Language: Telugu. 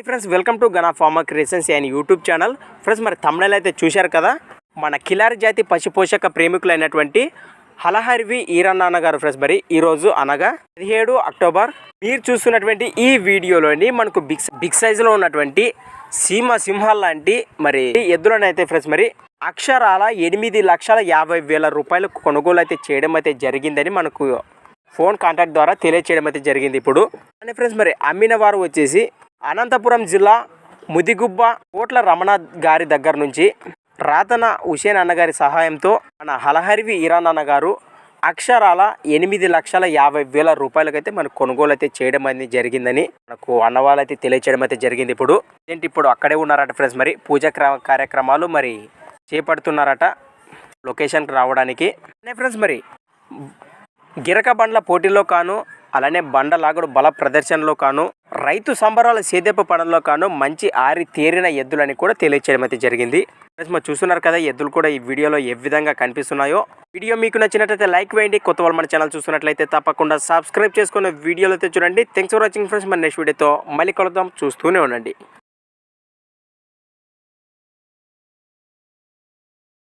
High friends welcome to Gana farmer creations and YouTube channel friends మరి తమిళ అయితే చూశారు కదా? మన కిలారి జాతి పశుపోషక ప్రేమికులైనటువంటి హలహరివి ఈరన్న గారు ఫ్రెండ్స్ మరి ఈరోజు అనగా పదిహేడు అక్టోబర్. మీరు చూస్తున్నటువంటి ఈ వీడియోలోని మనకు బిగ్ బిగ్ సైజులో ఉన్నటువంటి సీమ సింహాల లాంటి మరి ఎద్దులనైతే ఫ్రెండ్స్ మరి అక్షరాల ఎనిమిది లక్షల యాభై వేల రూపాయలకు కొనుగోలు అయితే చేయడం అయితే జరిగిందని మనకు ఫోన్ కాంటాక్ట్ ద్వారా తెలియచేయడం అయితే జరిగింది ఇప్పుడు. అండ్ ఫ్రెండ్స్ మరి అమ్మిన వారు వచ్చేసి అనంతపురం జిల్లా ముదిగుబ్బ కోట్ల రమణ గారి దగ్గర నుంచి రాతన హుసేన్ అన్నగారి సహాయంతో మన హలహరివి ఇరాన్ అన్నగారు అక్షరాల ఎనిమిది లక్షల యాభై వేల రూపాయలకైతే మనకు కొనుగోలు అయితే చేయడం అనేది జరిగిందని మనకు అన్నవాళ్ళు అయితే తెలియచేయడం అయితే జరిగింది ఇప్పుడు. ఏంటి ఇప్పుడు అక్కడే ఉన్నారట ఫ్రెండ్స్ మరి? పూజా కార్యక్రమాలు మరి చేపడుతున్నారట లొకేషన్కి రావడానికి. అనే ఫ్రెండ్స్ మరి గిరక బండ్ల పోటీలో కాను అలానే బండ లాగుడు బల ప్రదర్శనలో కాను రైతు సంబరాల సేదెప్ప పడంలో కాను మంచి ఆరి తేరిన ఎద్దులని కూడా తెలియచేయడం అయితే జరిగింది. మరి చూస్తున్నారు కదా ఎద్దులు కూడా ఈ వీడియోలో ఏ విధంగా కనిపిస్తున్నాయో. వీడియో మీకు నచ్చినట్లయితే లైక్ వేయండి. కొత్త వాళ్ళు మన ఛానల్ చూస్తున్నట్లయితే తప్పకుండా సబ్స్క్రైబ్ చేసుకున్న వీడియోలతో చూడండి. థ్యాంక్స్ ఫర్ వాచింగ్ ఫ్రెండ్స్ మన నెక్స్ట్ వీడియోతో మళ్ళీ కలుద్దాం. చూస్తూనే ఉండండి.